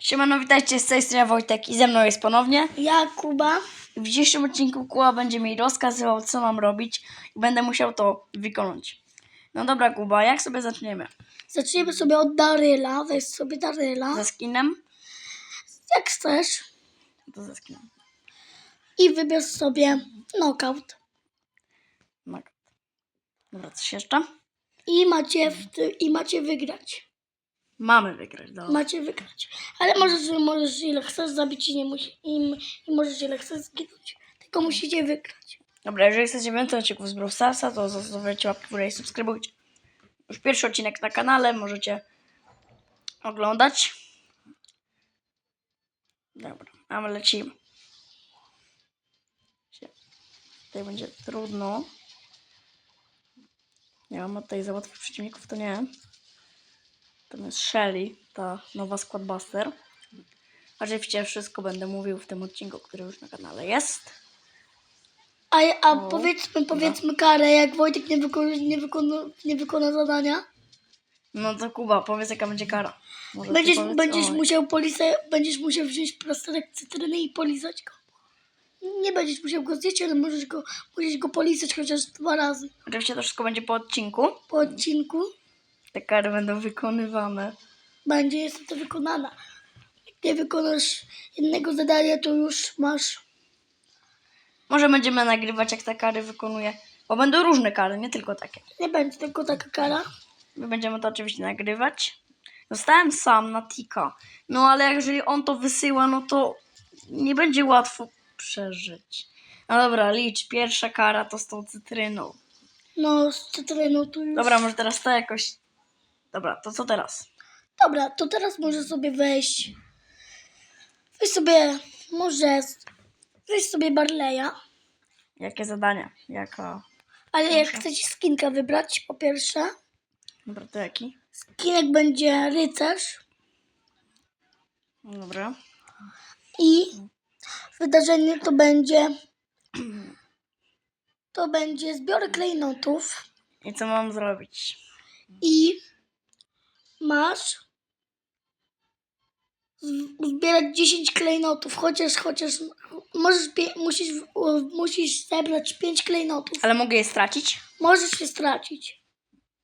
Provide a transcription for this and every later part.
Siemano, witajcie z tej strony Wojtek i ze mną jest ponownie. Ja, Kuba. W dzisiejszym odcinku Kuba będzie mi rozkazywał, co mam robić i będę musiał to wykonać. No dobra, Kuba, jak sobie zaczniemy? Zaczniemy sobie od Daryla. Weź sobie Daryla. Ze skinem? Jak chcesz. To ze skinem. I wybierz sobie knockout. No. Dobra, coś jeszcze? I macie, w i macie wygrać. Mamy wygrać, dobra. Macie wygrać. Ale możesz, możesz ile chcesz zabić i nie musi, i, i możesz ile chcesz zginąć. Tylko musicie wygrać. Dobra, jeżeli chcecie więcej odcinków z Brawl Starsa, to zostawiajcie łapki w górę i subskrybujcie. Już pierwszy odcinek na kanale, możecie oglądać. Dobra, a my lecimy. Tutaj będzie trudno. Nie mam tutaj za łatwych przeciwników, to nie. To jest Shelly, ta nowa Squadbuster. Oczywiście wszystko będę mówił w tym odcinku, który już na kanale jest. A, a O, powiedzmy, powiedzmy karę, jak Wojtek nie wykona, nie, wykona, nie wykona zadania. No to Kuba, powiedz jaka będzie kara. Może Będziesz, powiedz? będziesz, musiał polisa, będziesz musiał wziąć plasterek cytryny i polizać go. Nie będziesz musiał go zjeść, ale możesz go, musisz go polizać chociaż dwa razy Oczywiście to wszystko będzie po odcinku. po odcinku. Te kary będą wykonywane. Będzie niestety wykonana. Jak nie wykonasz jednego zadania, to już masz. Może będziemy nagrywać jak te kary wykonuje. Bo będą różne kary, nie tylko takie. Nie będzie tylko taka kara. My będziemy to oczywiście nagrywać. Zostałem sam na Tika. No ale jeżeli on to wysyła, no to nie będzie łatwo przeżyć. No dobra, licz. Pierwsza kara to z tą cytryną. No, z cytryną tu już. Dobra, może teraz to jakoś... Dobra, to co teraz? Dobra, to teraz możesz sobie wejść. Weź sobie, może, weź sobie Barleya. Jakie zadania? Jaka... Ale jak chcecie skinka wybrać, po pierwsze, Dobra, to jaki? skinek będzie rycerz. Dobra. I wydarzenie to będzie. To będzie zbiór klejnotów I co mam zrobić? i masz zbierać 10 klejnotów, chociaż chociaż możesz musisz, musisz zebrać 5 klejnotów. Ale mogę je stracić? Możesz się stracić.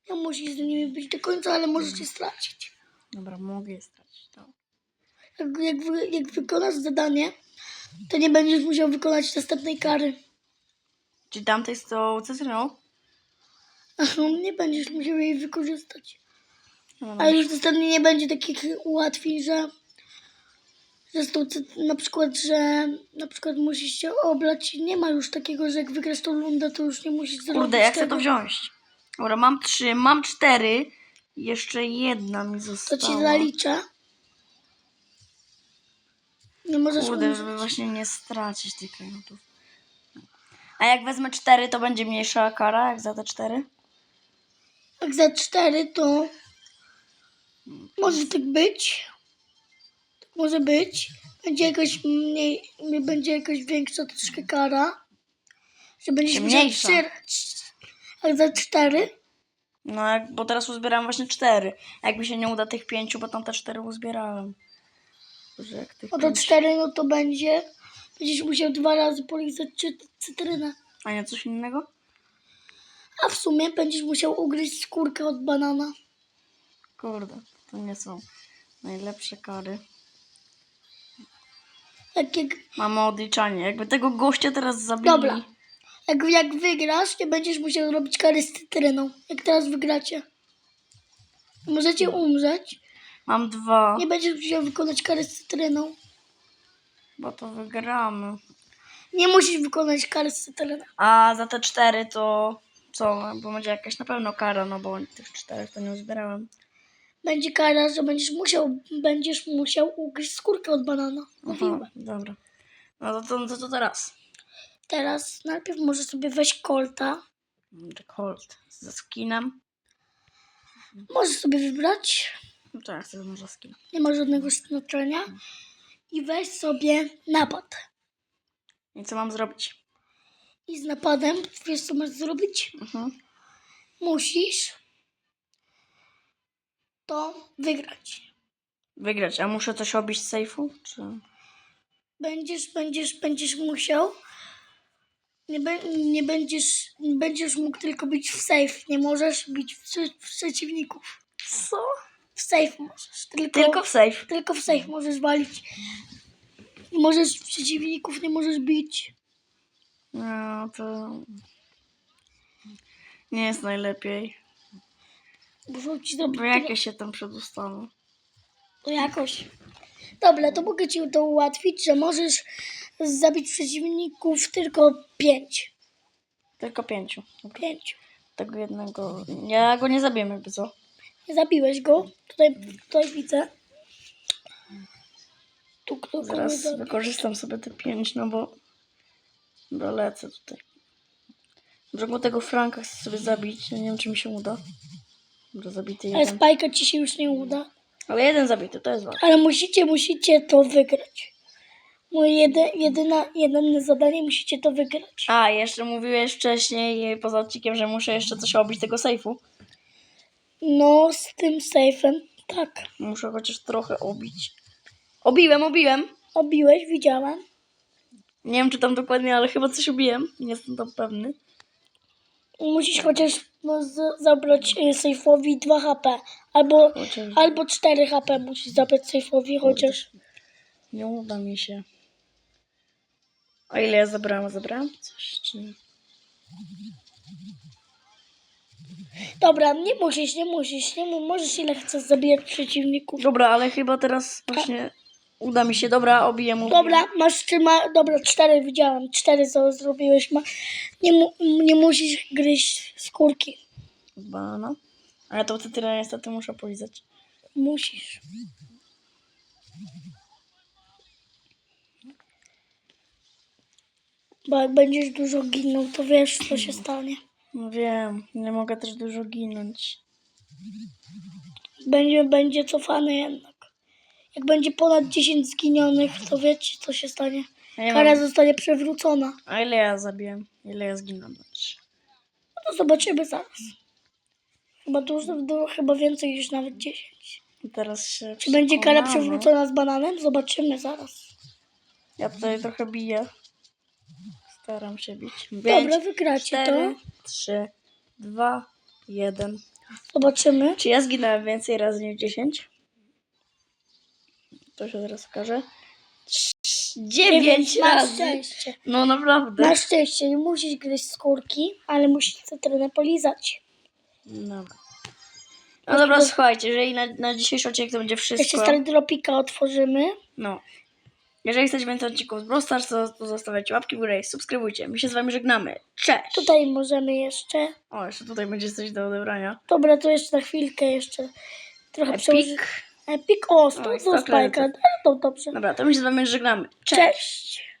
Nie musisz z nimi być do końca, ale możesz się stracić. Dobra, mogę je stracić. To. Jak, jak, wy- jak wykonasz zadanie, to nie będziesz musiał wykonać następnej kary. Czy tamtej z tą cytryną? Aha, nie będziesz musiał jej wykorzystać. No, A już następnie nie będzie takich ułatwień, że, że z tą, na przykład, że na przykład musisz się oblać. Nie ma już takiego, że jak wygrasz tą rundę, to już nie musisz zrobić Kurde, ja chcę tego. to wziąć. Dobra, mam trzy, mam cztery. Jeszcze jedna mi To została. ci zaliczę. Nie możesz Kurde, umrzeć. żeby właśnie nie stracić tych klejnotów. A jak wezmę cztery, to będzie mniejsza kara, jak za te cztery? Jak za cztery, to może tak być. Tak może być. Będzie jakoś mniej, będzie jakoś większa troszkę kara. Że będziesz musiał mniejsza? Jak za cztery, No, jak, bo teraz uzbierałem właśnie cztery. A jak mi się nie uda tych pięciu, bo tam te cztery uzbierałem. Boże, jak tych no to pięć... cztery, no to będzie. Będziesz musiał dwa razy polizać cy- cytrynę. A nie coś innego? A w sumie będziesz musiał ugryźć skórkę od banana. Kurde, to nie są najlepsze kary. Jak, jak, Mamy odliczanie. Jakby tego gościa teraz zabili. Dobra. jak, jak wygrasz, nie będziesz musiał robić kary z cytryną. Jak teraz wygracie. Możecie umrzeć. Mam dwa, Nie będziesz musiał wykonać kary z cytryną. bo to wygramy. Nie musisz wykonać kary z cytryną. A za te cztery to co? Bo będzie jakaś na pewno kara, no bo tych czterech to nie uzbierałem. Będzie kara, że będziesz musiał, będziesz musiał ugryźć skórkę od banana. Aha, Mówiłem. dobra. No to, to, to, to teraz. Teraz najpierw możesz sobie weź kolta. Jack Holt ze skinem. Możesz sobie wybrać. No to ja chcę może skin. Nie ma żadnego znaczenia. I weź sobie napad. I co mam zrobić? I z napadem, wiesz co masz zrobić? Mhm. Musisz to wygrać. Wygrać. A muszę coś obić z sejfu? Czy... Będziesz, będziesz, będziesz musiał. Nie, be, nie będziesz, będziesz mógł tylko bić w safe. Nie możesz bić w, w przeciwników. Co? W safe możesz. Tylko, Tylko w safe. tylko w safe możesz walić. Nie możesz przeciwników, nie możesz bić. No to... Nie jest najlepiej. Muszą ci Bo jak ja się tam przedostanę? to jakoś. Dobra, to mogę ci to ułatwić, że możesz zabić przeciwników tylko pięć. Tylko pięciu. Pięciu. Tego jednego... Ja go nie zabiję jakby co. Nie zabiłeś go. Tutaj, tutaj widzę. Tu kto Zaraz wykorzystam sobie te pięć, no bo... Dolecę tutaj. Drugą tego Franka chcę sobie zabić. Ja nie wiem, czy mi się uda. Dobra, zabity Ale jeden. spajka ci się już nie uda. Ale jeden zabity, to jest ważne. Ale musicie, musicie to wygrać. Moje jedy, jedyna, jedyne zadanie musicie to wygrać. A, jeszcze mówiłeś wcześniej poza odcinkiem, że muszę jeszcze coś obić tego sejfu. No, z tym sejfem. Tak. Muszę chociaż trochę obić. Obiłem, obiłem. Obiłeś, widziałem. Nie wiem, czy tam dokładnie, ale chyba coś obiłem. Nie jestem tam pewny. Musisz chociaż no, z, zabrać y, sejfowi 2 HP. Albo, Chociaż albo 4 HP musisz zabrać sejfowi chociaż. nie uda mi się. A ile ja zabrałem? Zabrałem coś, czy nie? Dobra, nie musisz, nie musisz. Nie mu, możesz ile chcesz zabijać przeciwników. Dobra, ale chyba teraz właśnie uda mi się. Dobra, obiję mu. Dobra, masz trzyma. Dobra, cztery widziałam. Cztery co zrobiłeś. Ma, nie, mu, nie musisz gryźć skórki. Bana. Ale to wtedy tyle niestety muszę polizać. Musisz. Bo jak będziesz dużo ginął, to wiesz, co się stanie. No wiem, nie mogę też dużo ginąć. Będzie, będzie cofany jednak. Jak będzie ponad 10 zginionych, to wiecie, co się stanie. Ja Kara mam- zostanie przewrócona. A ile ja zabiłem? Ile ja zginąłem? Znaczy, No to zobaczymy zaraz. Chyba dużo, dużo chyba więcej niż nawet 10. Teraz się Czy będzie kara przekonamy. przewrócona z bananem? Zobaczymy zaraz. Ja tutaj trochę biję. Staram się bić. Dobra, wygracie cztery, to. trzy, dwa, jeden. Zobaczymy. Czy ja zginąłem więcej razy niż 10? To się teraz okaże. Dziewięć Na razy! szczęście. No naprawdę. Na szczęście nie musisz gryźć skórki, ale musisz cytrynę polizać. Dobra. No dobra, słuchajcie, jeżeli na, na dzisiejszy odcinek to będzie Jeszcze wszystko. stary dropika otworzymy. No. Jeżeli chcecie więcej odcinków z Brawl Stars, to, to zostawiajcie łapki w górę i subskrybujcie. My się z wami żegnamy. Cześć! Tutaj możemy jeszcze. O, jeszcze tutaj będzie coś do odebrania. Dobra, to jeszcze na chwilkę jeszcze. Trochę przełoży... Epic. Epic. O, Oj, do spajka. No dobrze. Dobra, to my się z wami żegnamy. Cześć! Cześć.